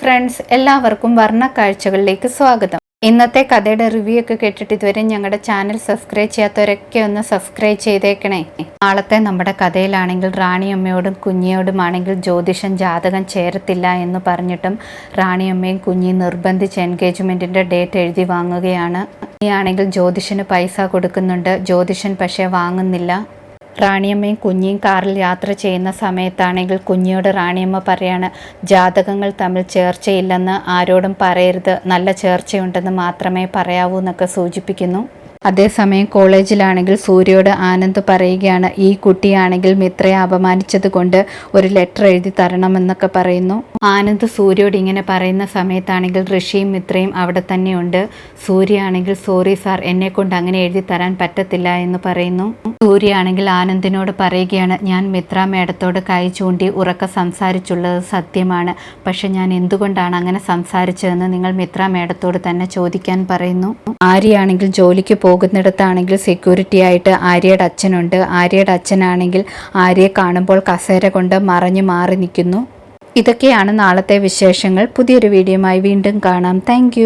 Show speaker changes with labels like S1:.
S1: Friends എല്ലാവർക്കും വർണ കാഴ്ചകളിലേക്ക് സ്വാഗതം. ഇന്നത്തെ കഥയുടെ റിവ്യൂ ഒക്കെ കേട്ടിട്ട് ഇതുവരെ ഞങ്ങളുടെ ചാനൽ സബ്സ്ക്രൈബ് ചെയ്യാത്തവരൊക്കെ ഒന്ന് സബ്സ്ക്രൈബ് ചെയ്തേക്കണേ. നാളത്തെ നമ്മുടെ കഥയിലാണെങ്കിൽ റാണിയമ്മയോടും കുഞ്ഞിയോടുമാണെങ്കിൽ ജ്യോതിഷം ജാതകം ചേരത്തില്ല എന്ന് പറഞ്ഞിട്ടും റാണിയമ്മയും കുഞ്ഞി നിർബന്ധിച്ച് എൻഗേജ്മെന്റിന്റെ ഡേറ്റ് എഴുതി വാങ്ങുകയാണ്. ഇനിയാണെങ്കിൽ ജ്യോതിഷന് പൈസ കൊടുക്കുന്നുണ്ട്. ജ്യോതിഷൻ പക്ഷേ വാങ്ങുന്നില്ല. റാണിയമ്മയും കുഞ്ഞിയും കാറിൽ യാത്ര ചെയ്യുന്ന സമയത്താണെങ്കിൽ കുഞ്ഞിയോട് റാണിയമ്മ പറയാണ് ജാതകങ്ങൾ തമ്മിൽ ചേർച്ചയില്ലെന്ന് ആരോടും പറയരുത്. നല്ല ചേർച്ചയുണ്ടെന്ന് മാത്രമേ പറയാവൂ എന്നൊക്കെ സൂചിപ്പിക്കുന്നു. അതേസമയം കോളേജിലാണെങ്കിൽ സൂര്യയോട് ആനന്ദ് പറയുകയാണ് ഈ കുട്ടിയാണെങ്കിൽ മിത്രയെ അപമാനിച്ചത് കൊണ്ട് ഒരു ലെറ്റർ എഴുതി തരണമെന്നൊക്കെ പറയുന്നു. ആനന്ദ് സൂര്യയോട് ഇങ്ങനെ പറയുന്ന സമയത്താണെങ്കിൽ ഋഷിയും മിത്രയും അവിടെ തന്നെയുണ്ട്. സൂര്യ ആണെങ്കിൽ സോറി സാർ എന്നെ കൊണ്ട് അങ്ങനെ എഴുതി തരാൻ പറ്റത്തില്ല എന്ന് പറയുന്നു. സൂര്യ ആണെങ്കിൽ ആനന്ദിനോട് പറയുകയാണ് ഞാൻ മിത്ര മേഡത്തോട് കൈ ചൂണ്ടി ഉറക്ക സംസാരിച്ചുള്ളത് സത്യമാണ്. പക്ഷെ ഞാൻ എന്തുകൊണ്ടാണ് അങ്ങനെ സംസാരിച്ചതെന്ന് നിങ്ങൾ മിത്ര മേഡത്തോട് തന്നെ ചോദിക്കാൻ പറയുന്നു? ആര്യയാണെങ്കിൽ ജോലിക്ക് പോകുന്നിടത്താണെങ്കിൽ സെക്യൂരിറ്റി ആയിട്ട് ആര്യയുടെ അച്ഛനുണ്ട്. ആര്യയുടെ അച്ഛനാണെങ്കിൽ ആര്യയെ കാണുമ്പോൾ കസേര കൊണ്ട് മറഞ്ഞു മാറി നിൽക്കുന്നു. ഇതൊക്കെയാണ് നാളത്തെ വിശേഷങ്ങൾ. പുതിയൊരു വീഡിയോയുമായി വീണ്ടും കാണാം. താങ്ക്